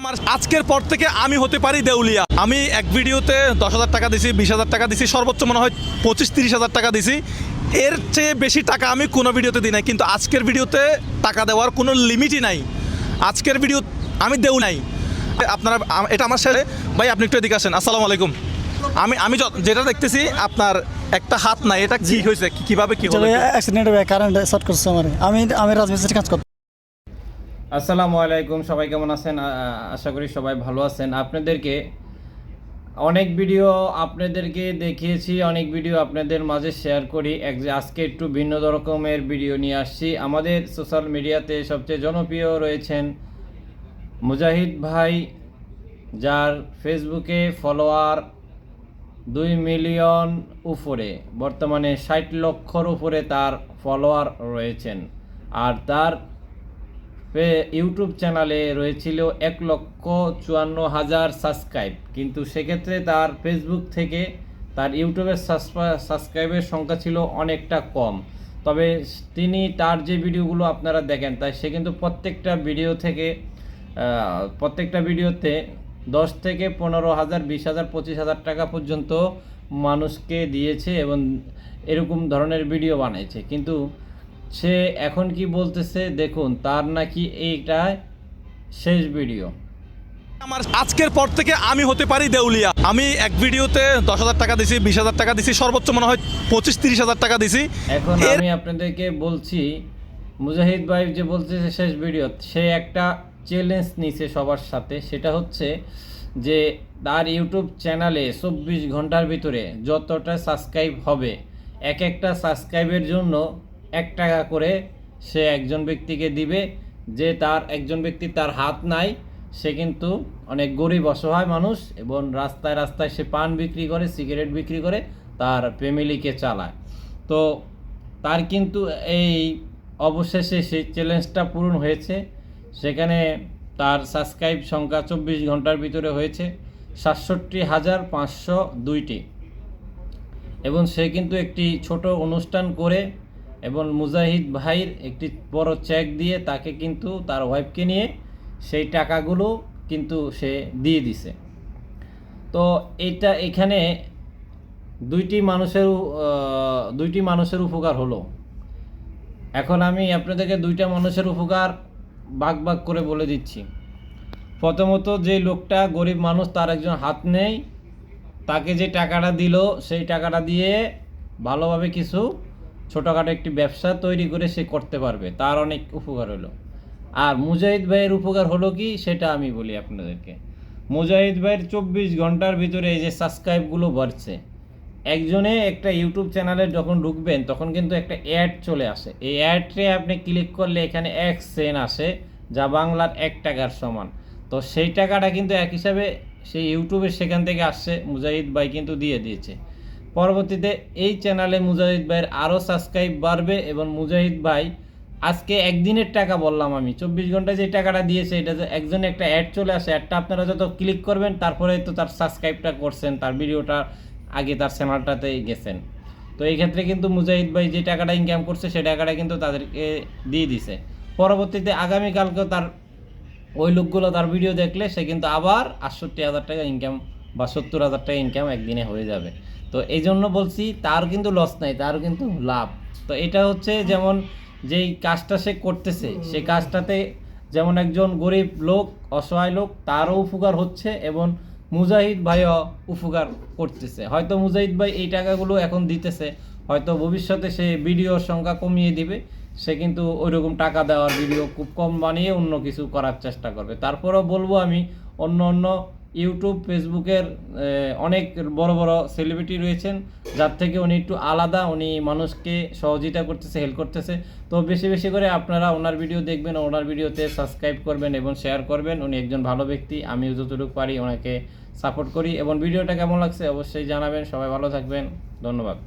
আমার আজকের পর থেকে আমি হতে পারি দেউলিয়া। আমি এক ভিডিওতে দশ হাজার টাকা দিছি বিশ হাজার টাকা দিছি সর্বোচ্চ মনে হয় পঁচিশ তিরিশ হাজার টাকা দিছি। এর চেয়ে বেশি টাকা আমি কোনো ভিডিওতে দিই নাই কিন্তু আজকের ভিডিওতে টাকা দেওয়ার কোনো লিমিটই নাই। আজকের ভিডিও আমি দেউ নাই। আপনারা এটা আমার শেষে ভাই আপনি একটু এদিকে আসেন। আসসালামু আলাইকুম। আমি আমি যেটা দেখতেছি আপনার একটা হাত নাই এটা কি হয়েছে? কীভাবে কি হলো? অ্যাক্সিডেন্ট হয়ে কারেন্ট শর্ট করছে আমার। আমি আমি রাজমিস্ত্রি কাজ করতাম। আসসালামু আলাইকুম, সবাই কেমন আছেন? আশা করি সবাই ভালো আছেন। আপনাদেরকে অনেক ভিডিও আপনাদেরকে দেখিয়েছি, অনেক ভিডিও আপনাদের মাঝে শেয়ার করি। এক যে আজকে একটু ভিন্ন রকমের ভিডিও নিয়ে আসছি। আমাদের সোশ্যাল মিডিয়াতে সবচেয়ে জনপ্রিয় রয়েছেন মুজাহিদ ভাই, যার ফেসবুকে ফলোয়ার দুই মিলিয়ন উপরে, বর্তমানে ষাট লক্ষর উপরে তার ফলোয়ার রয়েছেন। আর তার ইউটিউব চ্যানেলে রয়েছিল এক লক্ষ চুয়ান্ন হাজার সাবস্ক্রাইব কিন্তু সেক্ষেত্রে তার ফেসবুক থেকে তার ইউটিউবের সাবস্ক্রাইবের সংখ্যা ছিল অনেকটা কম। তবে তিনি তার যে ভিডিওগুলো আপনারা দেখেন, তাই সে কিন্তু প্রত্যেকটা ভিডিও থেকে প্রত্যেকটা ভিডিওতে দশ থেকে পনেরো হাজার, বিশ হাজার, পঁচিশ হাজার টাকা পর্যন্ত মানুষকে দিয়েছে এবং এরকম ধরনের ভিডিও বানিয়েছে কিন্তু সে এখন কি বলতেছে দেখুন তার নাকি এইটা শেষ ভিডিও। আমার আজকের পর থেকে আমি হতে পারি দেউলিয়া। আমি এক ভিডিওতে দশ হাজার টাকা দিছি বিশ হাজার টাকা দিছি সর্বোচ্চ মনে হয় পঁচিশ তিরিশ হাজার টাকা দিছি। এখন আমি আপনাদেরকে বলছি মুজাহিদ ভাই যে বলতেছে শেষ ভিডিও সে একটা চ্যালেঞ্জ নিছে সবার সাথে সেটা হচ্ছে যে তার ইউটিউব চ্যানেলে চব্বিশ ঘণ্টার ভিতরে যতটা সাবস্ক্রাইব হবে এক একটা সাবস্ক্রাইবের জন্য এক টাকা করে সে একজন ব্যক্তিকে দিবে, যে তার, একজন ব্যক্তি তার হাত নাই, সে কিন্তু অনেক গরিব অসহায় মানুষ এবং রাস্তায় রাস্তায় সে পান বিক্রি করে, সিগারেট বিক্রি করে তার ফ্যামিলিকে চালায়। তো তার কিন্তু এই অবশেষে সেই চ্যালেঞ্জটা পূরণ হয়েছে। সেখানে তার সাবস্ক্রাইব সংখ্যা চব্বিশ ঘণ্টার ভিতরে হয়েছে, সাতষট্টি হাজার পাঁচশো দুইটি। এবং সে কিন্তু একটি ছোট অনুষ্ঠান করে এবং মুজাহিদ ভাইয়ের একটি বড় চেক দিয়ে তাকে কিন্তু তার ওয়াইফকে নিয়ে সেই টাকাগুলো কিন্তু সে দিয়ে দিছে। তো এটা এখানে দুইটি মানুষের দুইটি মানুষের উপকার হলো। এখন আমি আপনাদেরকে দুইটা মানুষের উপকার ভাগ ভাগ করে বলে দিচ্ছি। প্রথমত যে লোকটা গরিব মানুষ, তার একজন হাত নেই, তাকে যে টাকাটা দিল, সেই টাকাটা দিয়ে ভালোভাবে কিছু ছোটোখাটো একটি ব্যবসা তৈরি করে সে করতে পারবে, তার অনেক উপকার হলো। আর মুজাহিদ ভাইয়ের উপকার হলো কি, সেটা আমি বলি আপনাদেরকে। মুজাহিদ ভাইয়ের চব্বিশ ঘণ্টার ভিতরে এই যে সাবস্ক্রাইবগুলো বাড়ছে, একজনে একটা ইউটিউব চ্যানেলে যখন ঢুকবেন, তখন কিন্তু একটা অ্যাড চলে আসে। এই অ্যাডে আপনি ক্লিক করলে এখানে এক সেন আসে, যা বাংলার এক টাকার সমান। তো সেই টাকাটা কিন্তু এক হিসাবে সেই ইউটিউবের সেখান থেকে আসছে, মুজাহিদ ভাই কিন্তু দিয়ে দিয়েছে। পরবর্তীতে এই চ্যানেলে মুজাহিদ ভাইয়ের আরও সাবস্ক্রাইব বাড়বে এবং মুজাহিদ ভাই, আজকে একদিনের টাকা বললাম আমি। চব্বিশ ঘন্টায় যে টাকাটা দিয়েছে, এটা যে একজনে একটা অ্যাড চলে আসে অ্যাডটা আপনারা যত ক্লিক করবেন তারপরে তো তার সাবস্ক্রাইবটা করছেন, তার ভিডিওটা আগে তার চ্যানেলটাতে গেছেন। তো এই ক্ষেত্রে কিন্তু মুজাহিদ ভাই যে টাকাটা ইনকাম করছে সেই টাকাটা কিন্তু তাদেরকে দিয়ে দিছে। পরবর্তীতে আগামীকালকেও তার ওই লোকগুলো তার ভিডিও দেখলে, সে কিন্তু আবার আটষট্টি হাজার টাকা ইনকাম বা সত্তর হাজার টাকা ইনকাম একদিনে হয়ে যাবে। তো এই জন্য বলছি, তার কিন্তু লস নাই তার কিন্তু লাভ। তো এটা হচ্ছে যেমন যেই কাজটা সে করতেছে সেই কাজটাতে যেমন একজন গরিব লোক, অসহায় লোক, তারও উপকার হচ্ছে এবং মুজাহিদ ভাইও উপকার করতেছে। হয়তো মুজাহিদ ভাই এই টাকাগুলো এখন দিতেছে, হয়তো ভবিষ্যতে সে ভিডিওর সংখ্যা কমিয়ে দিবে, সে কিন্তু ওইরকম টাকা দেওয়ার ভিডিও খুব কম বানিয়ে অন্য কিছু করার চেষ্টা করবে। তারপরেও বলব আমি, অন্য অন্য ইউটিউব, ফেসবুকের অনেক বড় বড় সেলিব্রিটি রয়েছেন। যার থেকে উনি একটু আলাদা, উনি মানুষকে সহযোগিতা করতেছে হেল্প করতেছে। তো বেশি বেশি করে আপনারা ওনার ভিডিও দেখবেন, ওনার ভিডিওতে সাবস্ক্রাইব করবেন এবং শেয়ার করবেন। উনি একজন ভালো ব্যক্তি আমিও যতটুকু পারি ওনাকে সাপোর্ট করি। এবং ভিডিওটা কেমন লাগছে অবশ্যই জানাবেন। সবাই ভালো থাকবেন। ধন্যবাদ।